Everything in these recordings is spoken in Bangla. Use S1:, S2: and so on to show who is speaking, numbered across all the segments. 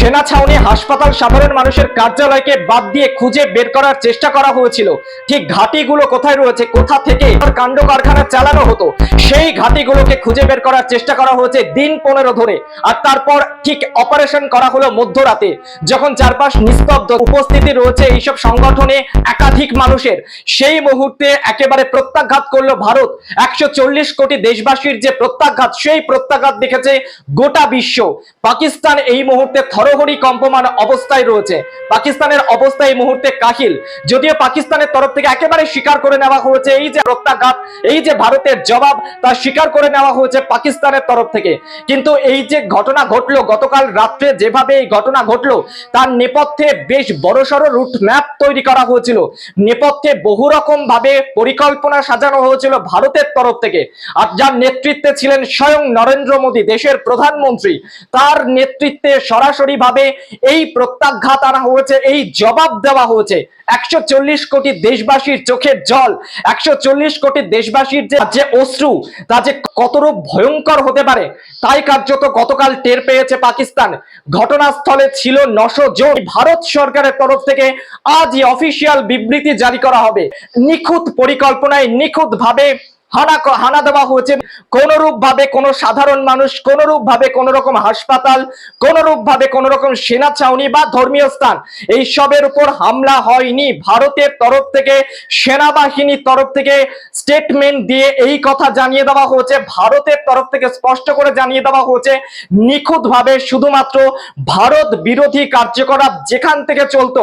S1: সেনা ছাউনি হাসপাতাল সাধারণ মানুষের কার্যালয়কে বাদ দিয়ে খুঁজে বের করার চেষ্টা করা হয়েছিল। ঠিক ঘাটিগুলো কোথায় রয়েছে, কোথা থেকে কাণ্ড কারখানা চালানো হতো, সেই ঘাটিগুলোকে খুঁজে বের করার চেষ্টা করা হয়েছে দিন পনেরো ধরে। আর তারপর ঠিক অপারেশন করা হলো মধ্যরাতে, যখন চারপাশ নিস্তব্ধ উপস্থিতি রয়েছে এইসব সংগঠনে একাধিক মানুষের। সেই মুহূর্তে একেবারে প্রত্যাঘাত করল ভারত। একশো চল্লিশ কোটি দেশবাসীর যে প্রত্যাঘাত, সেই প্রত্যাঘাত দেখেছে গোটা বিশ্ব। পাকিস্তান এই মুহূর্তে থরহরি কম্পমান অবস্থায় রয়েছে। পাকিস্তানের অবস্থা এই মুহূর্তে কাহিল। যদিও পাকিস্তানের তরফ থেকে একেবারে স্বীকার করে নেওয়া হয়েছে এই যে প্রত্যাঘাত এই যে ভারতের জবাব, তা স্বীকার করে নেওয়া হয়েছে পাকিস্তানের তরফ থেকে। কিন্তু এই যে ঘটনা ঘটলো, গতকাল রাত্রে যেভাবে এই ঘটনা ঘটলো, তার নেপথ্যে বেশ বড়সড় রুট ম্যাপ তৈরি করা হয়েছিল। নেপথ্যে বহু রকম ভাবে পরিকল্পনা সাজানো হয়েছিল ভারতের তরফ থেকে। আর যার নেতৃত্বে ছিলেন স্বয়ং নরেন্দ্র মোদী, দেশের প্রধানমন্ত্রী, তার নেতৃত্বে সরাসরি ভাবে এই প্রত্যাঘাত আনা হয়েছে, এই জবাব দেওয়া হয়েছে। একশো চল্লিশ কোটি দেশবাসীর চোখের জল, একশো চল্লিশ কোটি দেশবাসীর যে অশ্রু তা যে কতরূপ ভয়ঙ্কর হতে পারে, তাই কার্যত গতকাল টের পেয়েছে পাকিস্তান। ঘটনাস্থলে ছিল নশো জন। ভারত সরকারের তরফ থেকে আজই অফিসিয়াল বিবৃতি জারি করা হবে। নিখুঁত পরিকল্পনায় নিখুঁত ভাবে হানা হানা দেওয়া হয়েছে। কোন রূপ ভাবে কোন সাধারণ মানুষ কোন রূপ ভাবে কোন রকম হাসপাতাল কোন রূপ ভাবে কোন রকম সেনা ছাউনি বা ধর্মীয় স্থান, এই সবের উপর হামলা হয়নি। ভারতের তরফ থেকে, সেনাবাহিনীর তরফ থেকে স্টেটমেন্ট দিয়ে এই কথা জানিয়ে দেওয়া হয়েছে। ভারতের তরফ থেকে স্পষ্ট করে জানিয়ে দেওয়া হয়েছে নিখুঁত ভাবে শুধুমাত্র ভারত বিরোধী কার্যকলাপ যেখান থেকে চলতো,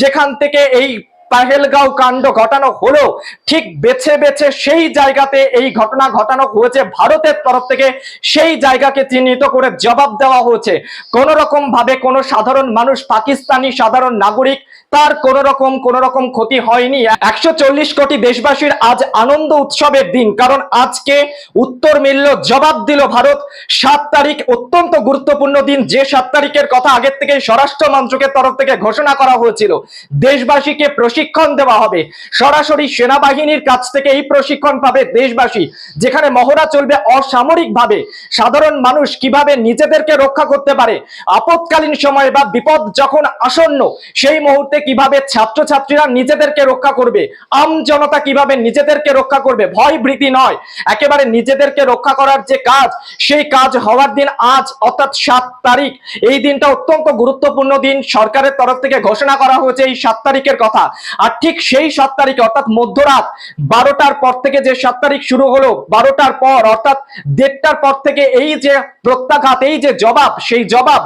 S1: যেখান থেকে এই পাহেলগাঁও কাণ্ড ঘটানো হলো। ঠিক বেছে বেছে সেই জায়গাতে এই ঘটনা ঘটানো হয়েছে ভারতের তরফ থেকে। সেই জায়গাকে চিহ্নিত করে জবাব দেওয়া হয়েছে। কোন রকম ভাবে কোনো সাধারণ মানুষ, পাকিস্তানি সাধারণ নাগরিক, তার কোন রকম কোন রকম ক্ষতি হয়নি। একশো চল্লিশ কোটি দেশবাসীর আজ আনন্দ উৎসবের দিন। কারণ আজকে উত্তর মিলল, জবাব দিল ভারত। সাত তারিখ অত্যন্ত গুরুত্বপূর্ণ দিন। যে সাত তারিখের কথা আগের থেকে স্বরাষ্ট্র মন্ত্রকের তরফ থেকে ঘোষণা করা হয়েছিল। দেশবাসীকে প্রশিক্ষণ দেওয়া হবে। সরাসরি সেনাবাহিনীর কাছ থেকে এই প্রশিক্ষণ পাবে দেশবাসী, যেখানে মহড়া চলবে অসামরিক ভাবে সাধারণ মানুষ কীভাবে নিজেদেরকে রক্ষা করতে পারে? আপৎকালীন সময় বা বিপদ যখন আসন্ন, সেই মুহূর্তে কীভাবে ছাত্রছাত্রীরা নিজেদেরকে রক্ষা করবে? আম জনতা কীভাবে নিজেদেরকে রক্ষা করবে? ভয় ভীতি নয়। একেবারে নিজেদেরকে রক্ষা করার যে কাজ, সেই কাজ হওয়ার দিন আজ, অর্থাৎ সাত তারিখ। এই দিনটা অত্যন্ত গুরুত্বপূর্ণ দিন। সরকারের তরফ থেকে ঘোষণা করা হয়েছে এই সাত তারিখের কথা। আর ঠিক সেই সাত তারিখে, অর্থাৎ মধ্যরাত বারোটার পর থেকে যে সাত তারিখ শুরু হলো, বারোটার পর, অর্থাৎ দেড়টার পর থেকে এই যে প্রত্যাঘাত, এই যে জবাব, সেই জবাব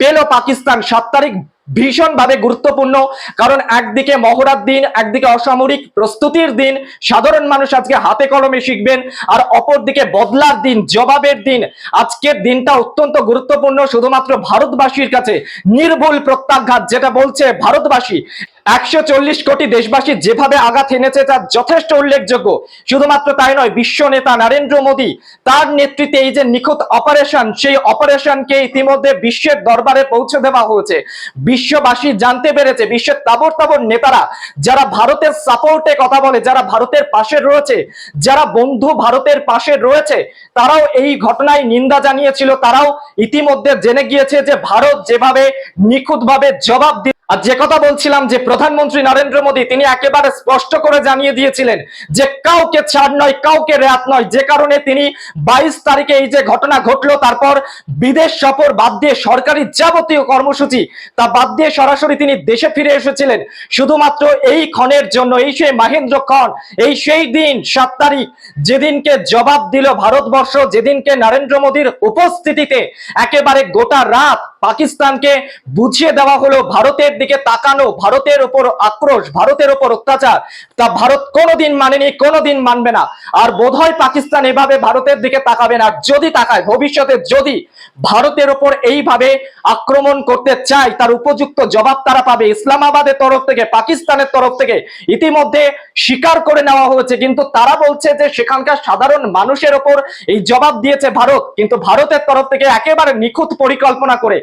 S1: পেল পাকিস্তান। সাত তারিখ ভীষণভাবে গুরুত্বপূর্ণ, কারণ একদিকে মহড়ার দিন, একদিকে অসামরিক প্রস্তুতির দিন। সাধারণ মানুষ আজকে হাতে কলমে শিখবেন, আর অপরদিকে বদলার দিন, জবাবের দিন। আজকের দিনটা অত্যন্ত গুরুত্বপূর্ণ, শুধুমাত্র ভারতবাসীর কাছে। নির্ভুল প্রত্যাঘাত যেটা বলছে ভারতবাসী। একশো চল্লিশ কোটি দেশবাসী যেভাবে আঘাত এনেছে তা যথেষ্ট উল্লেখযোগ্য। শুধুমাত্র তাই নয়, বিশ্ব নেতা নরেন্দ্র মোদী তার নেতৃত্বে এই যে নিখুঁত অপারেশন, সেই অপারেশনকে ইতিমধ্যে বিশ্বের দরবারে পৌঁছে দেওয়া হয়েছে। বিশ্ববাসী জানতে পেরেছে, বিশ্বের তাবর তাবর নেতারা যারা ভারতের সাপোর্টে কথা বলে, যারা ভারতের পাশে রয়েছে, যারা বন্ধু ভারতের পাশে রয়েছে, তারাও এই ঘটনায় নিন্দা জানিয়েছিল। তারাও ইতিমধ্যে জেনে গিয়েছে যে ভারত যেভাবে নিখুঁতভাবে জবাব আর যে কথা বলছিলাম যে প্রধানমন্ত্রী নরেন্দ্র মোদী, তিনি একেবারে স্পষ্ট করে জানিয়ে দিয়েছিলেন যে কাউকে ছাড় নয়, কাউকে রেয়াত নয়। যে কারণে তিনি বাইশ তারিখে এই যে ঘটনা ঘটলো, তারপর বিদেশ সফর বাদ দিয়ে সরকারি যাবতীয় কর্মসূচি, তা বাদ দিয়ে সরাসরি তিনি দেশে ফিরে এসেছিলেন। শুধুমাত্র এই ক্ষণের জন্য, এই সেই মাহেন্দ্র ক্ষণ, এই সেই দিন, সাত তারিখ, যেদিনকে জবাব দিল ভারতবর্ষ, যেদিনকে নরেন্দ্র মোদীর উপস্থিতিতে একেবারে গোটা রাত পাকিস্তানকে বুঝিয়ে দেওয়া হলো ভারতের দিকে তাকানো, ভারতের ওপর আক্রোশ, ভারতের ওপর অত্যাচার, তা ভারত কোনোদিন মানেনি, কোনোদিন মানবে না। আর বোধহয় পাকিস্তান এভাবে ভারতের দিকে তাকাবে না। যদি তাকায়, ভবিষ্যতে যদি ভারতের ওপর এইভাবে আক্রমণ করতে চায়, তার উপযুক্ত জবাব তারা পাবে। ইসলামাবাদের তরফ থেকে, পাকিস্তানের তরফ থেকে ইতিমধ্যে স্বীকার করে নেওয়া হয়েছে। কিন্তু তারা বলছে যে, সেখানকার সাধারণ মানুষের ওপর এই জবাব দিয়েছে ভারত। কিন্তু ভারতের তরফ থেকে একেবারে নিখুঁত পরিকল্পনা করে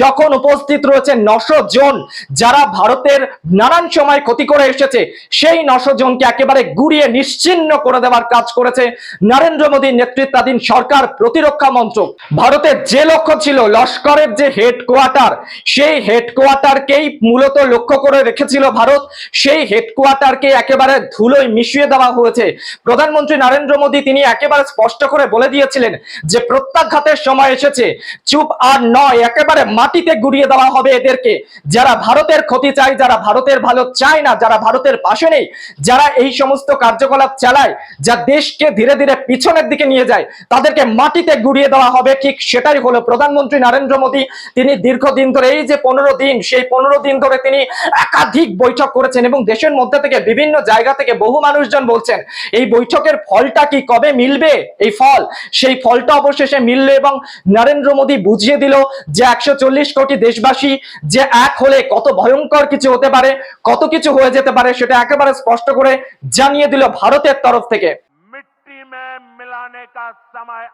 S1: যখন উপস্থিত রয়েছে নশো জন যারা ভারতের নানান সময় ক্ষতি করে এসেছে, সেই নশো জনকে একেবারে গুড়িয়ে নিশ্চিহ্ন করে দেওয়ার কাজ করেছে নরেন্দ্র মোদীর নেতৃত্বাধীন সরকার প্রতিরক্ষা মন্ত্রক। ভারতের যে লক্ষ্য ছিল, লস্করের যে হেডকোয়ার্টার, সেই হেডকোয়ার্টারকেই মূলত লক্ষ্য করে রেখেছিল ভারত। সেই হেডকোয়ার্টারকে একেবারে ধুলোয় মিশিয়ে দেওয়া হয়েছে। প্রধানমন্ত্রী নরেন্দ্র মোদী তিনি একেবারে স্পষ্ট করে বলে দিয়েছিলেন যে, প্রত্যাঘাতের সময় এসেছে। চুপ আর নয়, একেবারে মাটিতে গুড়িয়ে দেওয়া হবে এদেরকে। যারা ভারতের ক্ষতি চায় যারা ভারতের ভালো চায় না, যারা ভারতের পাশে নেই, যারা এই সমস্ত কার্যকলাপ চালায়, যা দেশকে ধীরে ধীরে পিছনের দিকে নিয়ে যায়, তাদেরকে মাটিতে গুড়িয়ে দেওয়া হবে। ঠিক সেটাই হলো প্রধানমন্ত্রী নরেন্দ্র মোদী। তিনি দীর্ঘদিন ধরে, এই যে পনেরো দিন, সেই পনেরো দিন ধরে তিনি একাধিক বৈঠক করেছেন এবং দেশের মধ্যে থেকে বিভিন্ন জায়গা থেকে বহু মানুষজন বলছেন, এই বৈঠকের ফলটা কি কবে মিলবে? এই ফল? সেই ফলটা অবশেষে মিললে এবং নরেন্দ্র মোদী বুঝিয়ে দিল যে একশো চল্লিশ কোটি দেশবাসী যে এক হলে কত ভয়ঙ্কর কিছু হতে পারে, কত কিছু হয়ে যেতে পারে সেটা একেবারে স্পষ্ট করে জানিয়ে দিল ভারতের তরফ থেকে।
S2: মিট্টি মিলানে সময়